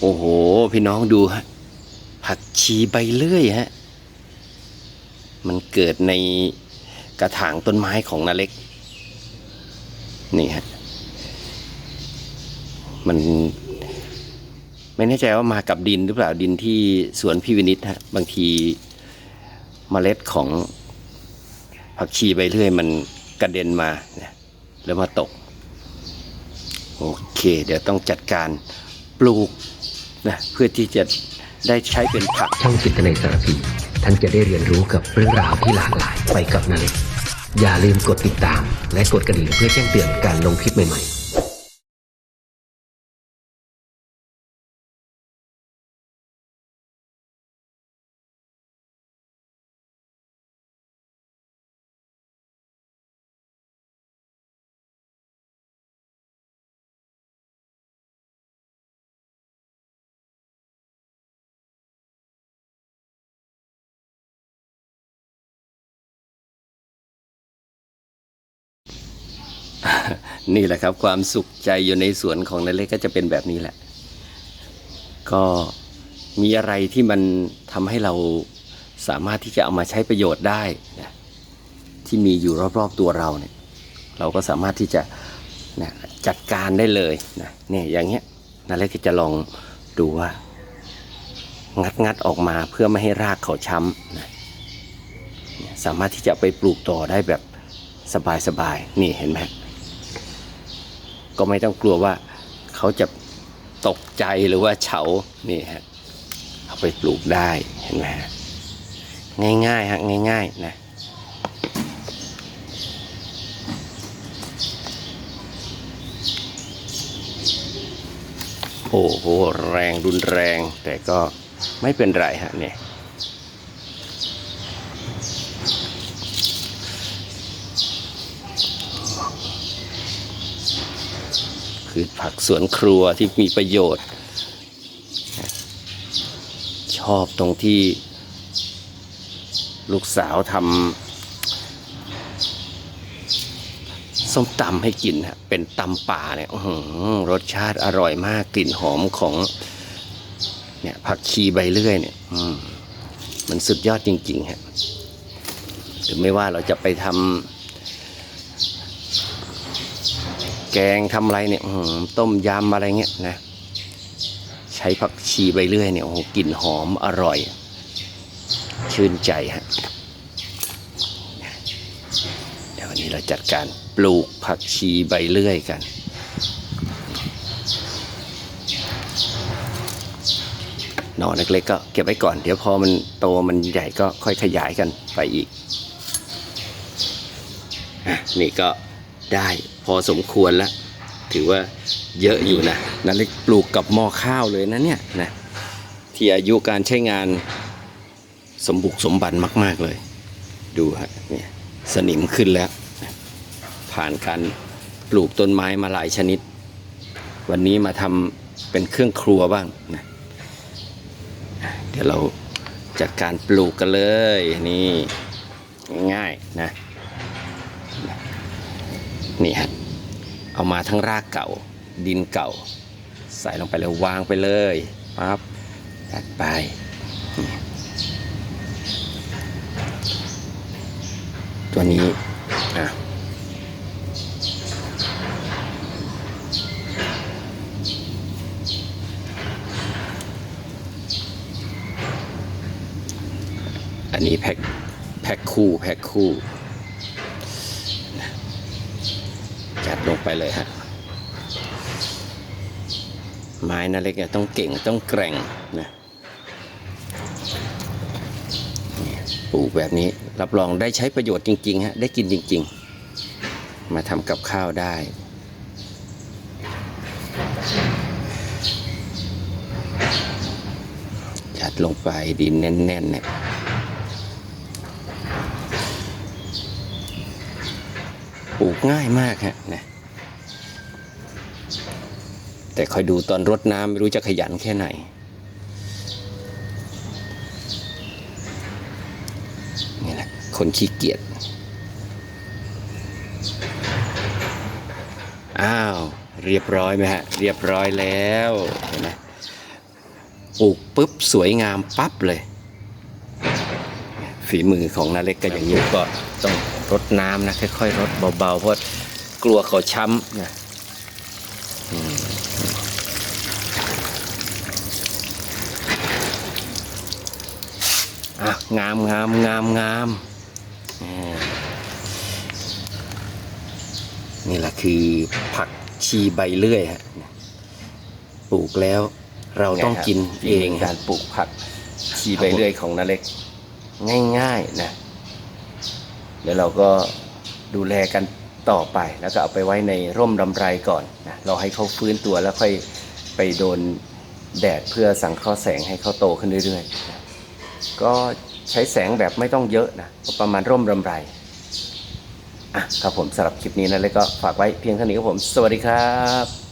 โอ้โห พี่น้องดูฮะผักชีใบเลื่อยฮะ มันเกิดในกระถางต้นไม้ของนาเล็ก นี่ฮะ มันไม่แน่ใจว่ามากับดินหรือเปล่าดินที่สวนพี่วินิตฮะ บางทีเมล็ดของผักชีใบเลื่อยมันกระเด็นมานะแล้วมาตก โอเค เดี๋ยวต้องจัดการปลูก นะเพื่อที่จะได้ใช้เป็นผักช่องจิตในสารพีท่านจะได้เรียนรู้กับเรื่องราวที่หลากหลายไปกับนาเล็กอย่าลืมกดติดตาม และกดกระดิ่งเพื่อแจ้งเตือนการลงคลิปใหม่ๆ นี่แหละครับ ความสุขใจอยู่ในสวนของนาเล็กก็จะเป็นแบบนี้แหละ ก็มีอะไรที่มันทำให้เราสามารถที่จะเอามาใช้ประโยชน์ได้นะที่มีอยู่รอบๆตัวเราเนี่ย เราก็สามารถที่จะนะจัดการได้เลยนะเนี่ยอย่างเงี้ยนาเล็กจะลองดูว่า งัดงัดๆออกมาเพื่อไม่ให้รากเขาช้ำนะสามารถที่จะไปปลูกต่อได้แบบสบายๆ นี่เห็นไหม ก็ไม่ต้องกลัวว่าเขาจะตกใจหรือว่าเฉานี่ฮะเอาไปปลูกได้เห็นไหมฮะง่ายๆฮะง่ายๆนะโอ้โหแรงรุนแรงแต่ก็ไม่เป็นไรฮะเนี่ยือผักสวนครัวที่มีประโยชน์ ชอบตรงที่ลูกสาวทำส้มตำให้กินฮะเป็นตำป่าเนี่ยรสชาติอร่อยมากกลิ่นหอมของ เนี่ยผักชีใบเลื่อยเนี่ยมมันสุดยอดจริงๆฮะหรือไม่ว่าเราจะไปทำ แกงทำอะไรเนี่ยต้มยำอะไรเงี้ยนะ ใช้ผักชีใบเลื่อยเนี่ยโอ้โหกลิ่นหอมอร่อย ชื่นใจฮะเดี๋ยววันนี้เราจัดการปลูกผักชีใบเลื่อยกันหน่อเล็กๆก็เก็บไว้ก่อน เดี๋ยวพอมันโตมันใหญ่ก็ค่อยขยายกันไปอีก นี่ก็ ได้พอสมควรแล้ว ถือว่าเยอะอยู่นะนั่นเล็กปลูกกับหม้อข้าวเลยนะเนี่ยนะที่อายุการใช้งานสมบุกสมบันมาก ๆเลย ดูฮะเนี่ยสนิมขึ้นแล้ว ผ่านการปลูกต้นไม้มาหลายชนิด วันนี้มาทำเป็นเครื่องครัวบ้างนะเดี๋ยวเราจัดการปลูกกันเลยนี่ง่ายๆนะ นี่ฮะเอามาทั้งรากเก่าดินเก่า ใส่ลงไปเลยววางไปเลยปั๊บตัดไปตัวนี้อะอันนี้แพ็คแพ็คคู่แพ็คคู่ จัดลงไปเลยฮะ ไม้นาเล็กเนี่ยต้องเก่งต้องแกร่งนะปลูกแบบนี้รับรองได้ใช้ประโยชน์จริงๆฮะได้กินจริง ๆ มาทำกับข้าวได้จัดลงไปดินแน่นๆเนี่ย ปลูกง่ายมากฮะนะแต่คอยดูตอนรดน้ำไม่รู้จะขยันแค่ไหน นี่แหละคนขี้เกียจอ้าว เรียบร้อยไหมฮะ เรียบร้อยแล้วเห็นไหมปลูกปุ๊บ สวยงามปั๊บเลย ฝีมือของนาเล็กก็อย่างนี้ก็ต้อง รดน้ำนะค่อยๆรดเบาๆเพราะกลัวเขาช้ำนะอะงามงามงามงามนี่แหละคือผักชีใบเลื่อยฮะปลูกแล้วเราต้องกินเองการปลูกผักชีใบเลื่อยของนาเล็ก ง่ายๆนะ เดี๋ยวเราก็ดูแลกันต่อไปแล้วก็เอาไปไว้ในร่มรำไรก่อนนะเราให้เขาฟื้นตัวแล้วค่อยไปโดนแดดเพื่อสังเคราะห์แสงให้เขาโตขึ้นเรื่อยๆนะก็ใช้แสงแบบไม่ต้องเยอะนะประมาณร่มรำไรอะครับผมสำหรับคลิปนี้นะแล้วก็ฝากไว้เพียงเท่านี้ครับผม สวัสดีครับ